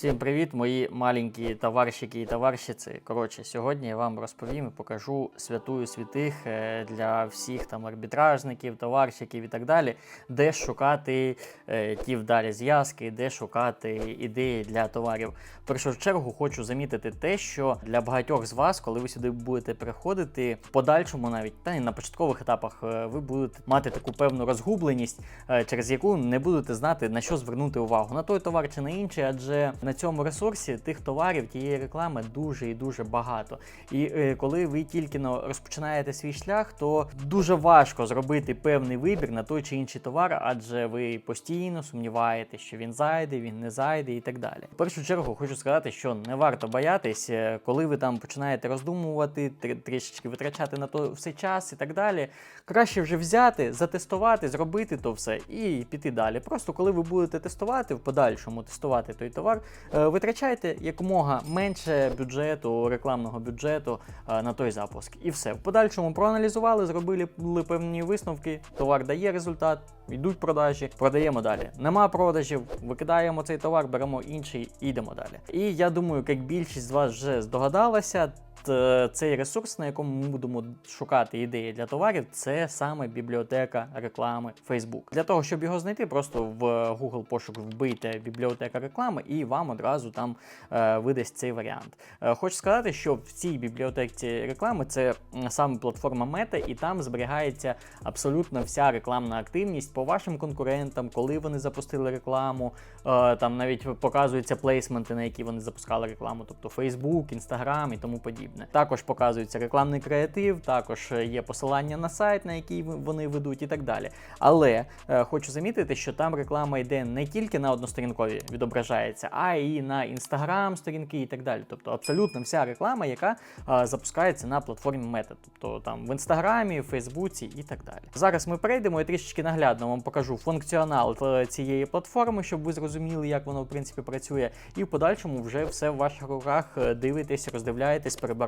Всім привіт, мої маленькі товарщики і товарщиці. Коротше, сьогодні я вам розповім і покажу святую святих е, для всіх там арбітражників, товарщиків і так далі, де шукати е, ті вдалі зв'язки, де шукати ідеї для товарів. В першу чергу хочу замітити те, що для багатьох з вас, коли ви сюди будете приходити, в подальшому навіть та й на початкових етапах е, ви будете мати таку певну розгубленість, через яку не будете знати на що звернути увагу на той товар чи на інший, адже на цьому ресурсі тих товарів, тієї реклами дуже і дуже багато. І е, коли ви тільки розпочинаєте свій шлях, то дуже важко зробити певний вибір на той чи інший товар, адже ви постійно сумніваєтесь, що він зайде, він не зайде і так далі. В першу чергу хочу сказати, що не варто боятись, е, коли ви там починаєте роздумувати, трі- трішечки витрачати на то все час і так далі. Краще вже взяти, затестувати, зробити то все і піти далі. Просто коли ви будете тестувати, в подальшому тестувати той товар, витрачайте якомога менше бюджету, рекламного бюджету е, на той запуск. І все. В подальшому проаналізували, зробили певні висновки, товар дає результат, йдуть продажі, продаємо далі. Нема продажів, викидаємо цей товар, беремо інший і йдемо далі. І я думаю, як більшість з вас вже здогадалася. Т- Цей ресурс, на якому ми будемо шукати ідеї для товарів, це саме бібліотека реклами Facebook. Для того, щоб його знайти, просто в Google пошук вбийте бібліотека реклами, і вам одразу там е, видасть цей варіант. Е, хочу сказати, що в цій бібліотеці реклами це саме платформа Meta, і там зберігається абсолютно вся рекламна активність по вашим конкурентам, коли вони запустили рекламу. Е, там навіть показуються плейсменти, на які вони запускали рекламу, тобто Facebook, Instagram і тому подібне. Також показується рекламний креатив, також е, є посилання на сайт, на який вони ведуть, і так далі. Але е, хочу замітити, що там реклама йде не тільки на односторінкові відображається, а і на інстаграм сторінки і так далі. Тобто абсолютно вся реклама, яка е, запускається на платформі Meta, тобто там в інстаграмі, в Фейсбуці і так далі. Зараз ми перейдемо і трішечки наглядно вам покажу функціонал е, цієї платформи, щоб ви зрозуміли, як воно в принципі працює, і в подальшому вже все в ваших руках е, дивитесь, роздивляєтесь, перебираєте.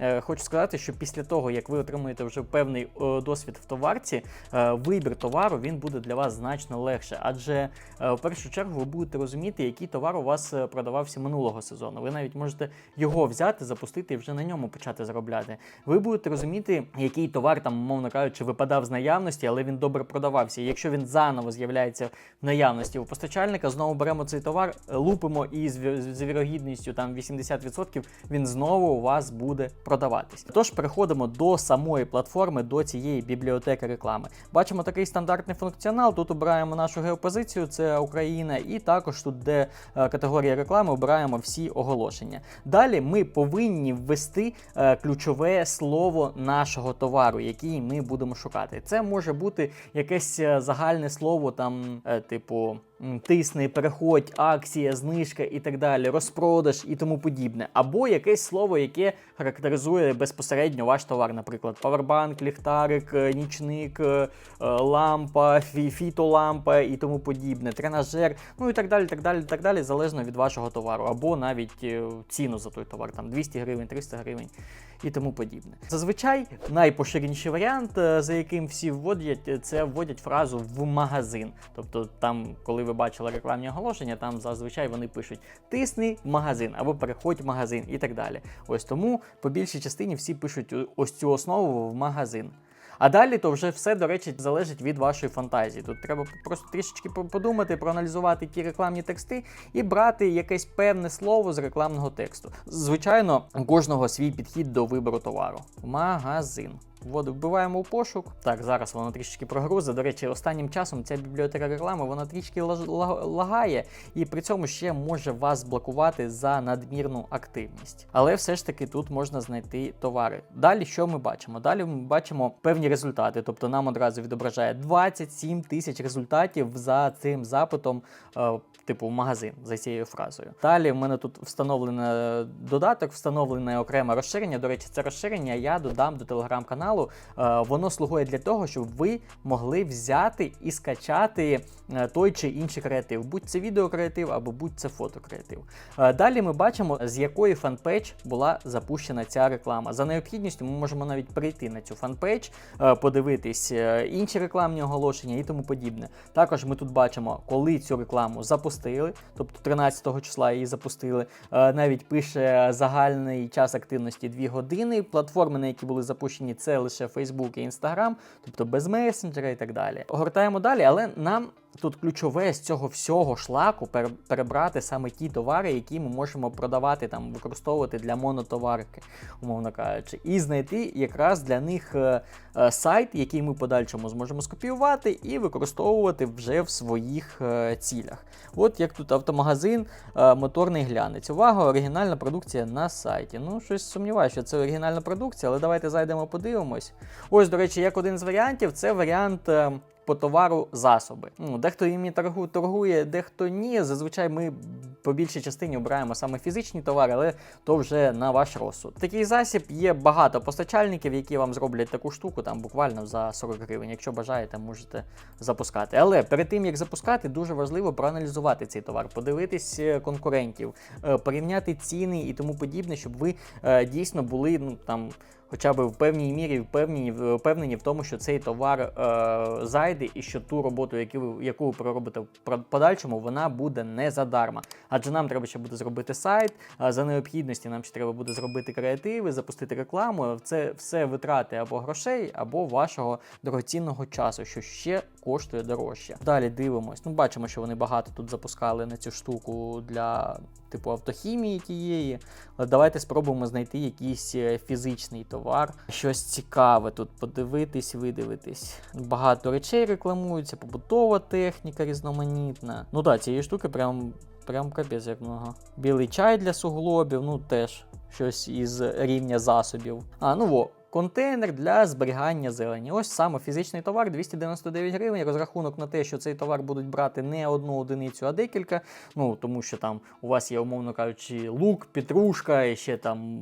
Е, Хочу сказати, що після того, як ви отримуєте вже певний е, досвід в товарці, е, вибір товару він буде для вас значно легше, адже в першу чергу ви будете розуміти, який товар у вас продавався минулого сезону. Ви навіть можете його взяти, запустити і вже на ньому почати заробляти. Ви будете розуміти, який товар там, мовно кажучи, випадав з наявності, але він добре продавався. Якщо він заново з'являється в наявності у постачальника, знову беремо цей товар, лупимо і з вірогідністю там 80% він знову у вас буде продаватись. Тож переходимо до самої платформи, до цієї бібліотеки реклами. Бачимо такий стандартний функціонал. Тут обираємо нашу геопозицію, це Україна, і також тут, де е, категорія реклами, обираємо всі оголошення. Далі ми повинні ввести е, ключове слово нашого товару, який ми будемо шукати. Це може бути якесь е, загальне слово, там, типу. Тисни, переходь, акція, знижка і так далі, розпродаж і тому подібне. Або якесь слово, яке характеризує безпосередньо ваш товар, наприклад, павербанк, ліхтарик, е, нічник, е, е, лампа, фітолампа і тому подібне, тренажер, ну і так далі, так далі, так далі, залежно від вашого товару, або навіть ціну за той товар, там 200 гривень, 300 гривень і тому подібне. Зазвичай найпоширеніший варіант, е, за яким всі вводять, е, це вводять фразу в магазин. Тобто, там, коли ви бачили рекламні оголошення, там зазвичай вони пишуть тисни в магазин або переходь в магазин і так далі. Ось тому по більшій частині всі пишуть е, ось цю основу в магазин. А далі то вже все, до речі, залежить від вашої фантазії. Тут треба просто трішечки по- подумати, проаналізувати ті рекламні тексти і брати якесь певне слово з рекламного тексту. Звичайно, у кожного свій підхід до вибору товару. Магазин. Вводи вбиваємо у пошук. Так, зараз воно трішки прогрузить. До речі, останнім часом ця бібліотека реклами вона трішки лагає, і при цьому ще може вас блокувати за надмірну активність. Але все ж таки тут можна знайти товари. Далі що ми бачимо? Далі ми бачимо певні результати. Тобто нам одразу відображає 27 тисяч результатів за цим запитом, е, типу в магазин за цією фразою. Далі в мене тут встановлений додаток, встановлене окреме розширення. До речі, це розширення я додам до телеграм-каналу. Е, Воно слугує для того, щоб ви могли взяти і скачати е, той чи інший креатив, будь це відеокреатив або будь це фотокреатив. Е, Далі ми бачимо, з якої фанпейдж була запущена ця реклама. За необхідністю ми можемо навіть перейти на цю фанпейдж, подивитись інші рекламні оголошення і тому подібне. Також ми тут бачимо, коли цю рекламу запустили. тобто 13 числа її запустили. Навіть пише загальний час активності 2 години. Платформи, на які були запущені, це лише Facebook і Instagram, тобто без месенджера і так далі. Гортаємо далі, але нам. Тут ключове з цього всього шлаку перебрати саме ті товари, які ми можемо продавати там, використовувати для монотоварки, умовно кажучи, і знайти якраз для них е, е, сайт, який ми подальшому зможемо скопіювати і використовувати вже в своїх е, цілях. От як тут автомагазин, моторний глянець. Увага, оригінальна продукція на сайті. Ну, щось сумніваюся, що це оригінальна продукція, але давайте зайдемо, подивимось. Ось, до речі, як один з варіантів, це варіант. По товару засоби. Ну, дехто їм торгує, дехто ні. Зазвичай ми по більшій частині обираємо саме фізичні товари, але то вже на ваш розсуд. Такий засіб є багато постачальників, які вам зроблять таку штуку там буквально за 40 гривень. Якщо бажаєте, можете запускати. Але перед тим як запускати, дуже важливо проаналізувати цей товар, подивитись е, конкурентів, е, порівняти ціни і тому подібне, щоб ви е, дійсно були ну там. Хоча б в певній мірі впевнені, впевнені в тому, що цей товар е, зайде і що ту роботу, яку ви, яку ви проробите в подальшому, вона буде не задарма. Адже нам треба ще буде зробити сайт, за необхідності нам ще треба буде зробити креативи, запустити рекламу. Це все витрати або грошей, або вашого дорогоцінного часу, що ще коштує дорожче. Далі дивимось. Ну, бачимо, що вони багато тут запускали на цю штуку для типу автохімії тієї. Але давайте спробуємо знайти якийсь е, фізичний товар. Щось цікаве тут подивитись, видивитись. Багато речей рекламуються, побутова техніка різноманітна. Ну так, цієї штуки прям. Прям капець як много. Білий чай для суглобів, ну теж щось із рівня засобів. А, ну во, контейнер для зберігання зелені. Ось саме фізичний товар 299 гривень. Розрахунок на те, що цей товар будуть брати не одну одиницю, а декілька. Ну тому що там у вас є, умовно кажучи, лук, петрушка, і ще там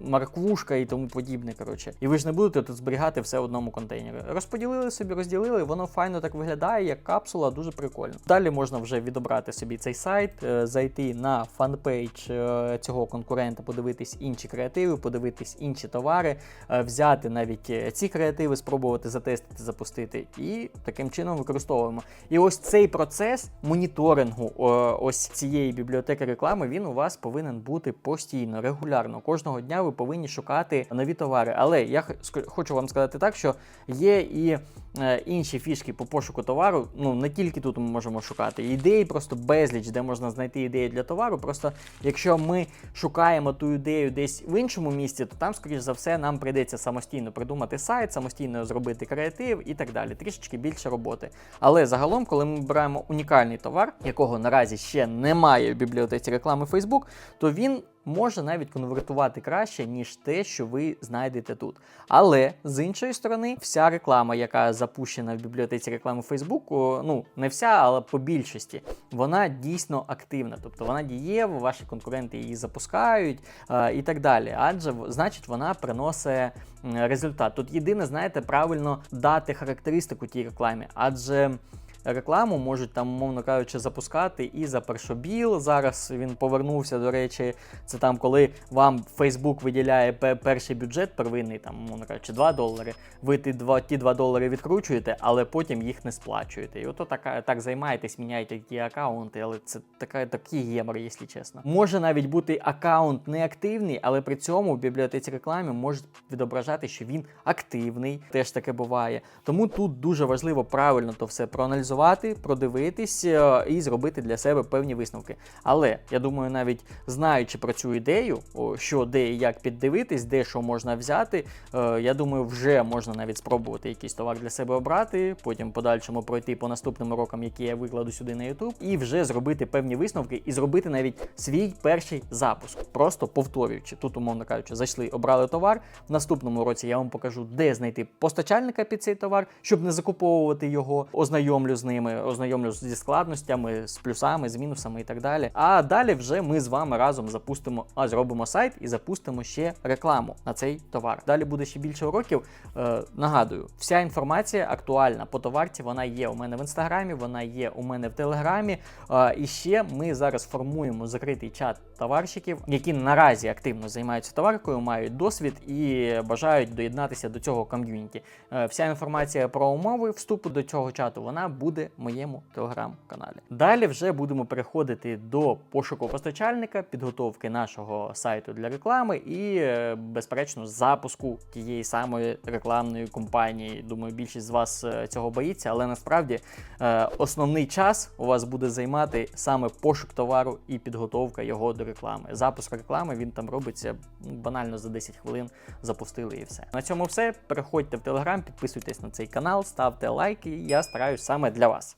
марквушка і тому подібне. Коротше, і ви ж не будете тут зберігати все в одному контейнері. Розподілили собі, розділили, воно файно так виглядає, як капсула, дуже прикольно. Далі можна вже відобрати собі цей сайт, е, зайти на фанпейдж е, цього конкурента, подивитись інші креативи, подивитись інші товари, взяти навіть е, ці креативи, спробувати затестити, запустити, і таким чином використовуємо. І ось цей процес моніторингу ось цієї бібліотеки реклами, він у вас повинен бути постійно, регулярно. Кожного дня ви повинні шукати нові товари. Але я хочу вам сказати так, що є і е, інші фішки по пошуку товару. Ну не тільки тут ми можемо шукати. Ідеї просто безліч, де можна знайти ідеї для товару. Просто якщо ми шукаємо ту ідею десь в іншому місці, то там, скоріш за все, нам прийдеться самостійно придумати сайт, самостійно зробити креатив і так далі. Трішечки більше роботи. Але загалом, коли ми беремо унікальний товар, якого наразі ще немає в бібліотеці реклами Facebook, то він може навіть конвертувати краще, ніж те, що ви знайдете тут. Але з іншої сторони, вся реклама, яка запущена в бібліотеці реклами о, ну не вся, але по більшості, вона дійсно активна, тобто вона дієва, ваші конкуренти її запускають е, і так далі. Адже значить вона приносить результат. Тут єдине, знаєте, правильно дати характеристику тій рекламі, адже. Рекламу можуть там, мовно кажучи, запускати і за першобіл. Зараз він повернувся. До речі, це там, коли вам Facebook виділяє перший бюджет первинний, там, мовно кажучи, 2 долари. Ви ті 2, ті 2 долари відкручуєте, але потім їх не сплачуєте. І ото така, так займаєтесь, міняєте ті аккаунти, але це така, такий гемор, якщо чесно. Може навіть бути аккаунт неактивний, але при цьому в бібліотеці реклами може відображати, що він активний. Теж таке буває. Тому тут дуже важливо правильно то все проаналізувати, продивитись е, і зробити для себе певні висновки. Але я думаю, навіть знаючи про цю ідею, що де і як піддивитись, де що можна взяти, е, я думаю, вже можна навіть спробувати якийсь товар для себе обрати, потім подальшому пройти по наступним урокам, які я викладу сюди на YouTube, і вже зробити певні висновки і зробити навіть свій перший запуск, просто повторюючи. Тут, умовно кажучи, зайшли, обрали товар. В наступному році я вам покажу, де знайти постачальника під цей товар, щоб не закуповувати його, ознайомлю з ними, ознайомлю зі складностями, з плюсами, з мінусами і так далі. А далі вже ми з вами разом запустимо, а зробимо сайт і запустимо ще рекламу на цей товар. Далі буде ще більше уроків. Е, нагадую, вся інформація актуальна по товарці. Вона є у мене в інстаграмі, вона є у мене в телеграмі. Е, і ще ми зараз формуємо закритий чат товарщиків, які наразі активно займаються товаркою, мають досвід і бажають доєднатися до цього ком'юніті. Е, Вся інформація про умови вступу до цього чату вона буде в моєму телеграм-каналі. Далі вже будемо переходити до пошуку постачальника, підготовки нашого сайту для реклами і, е, безперечно, запуску тієї самої рекламної кампанії. Думаю, більшість з вас е, цього боїться, але насправді основний час у вас буде займати саме пошук товару і підготовка його до реклами. Запуск реклами він там робиться ну, банально за 10 хвилин. Запустили і все. На цьому все. Переходьте в телеграм, підписуйтесь на цей канал, ставте лайки. Я стараюсь саме для вас.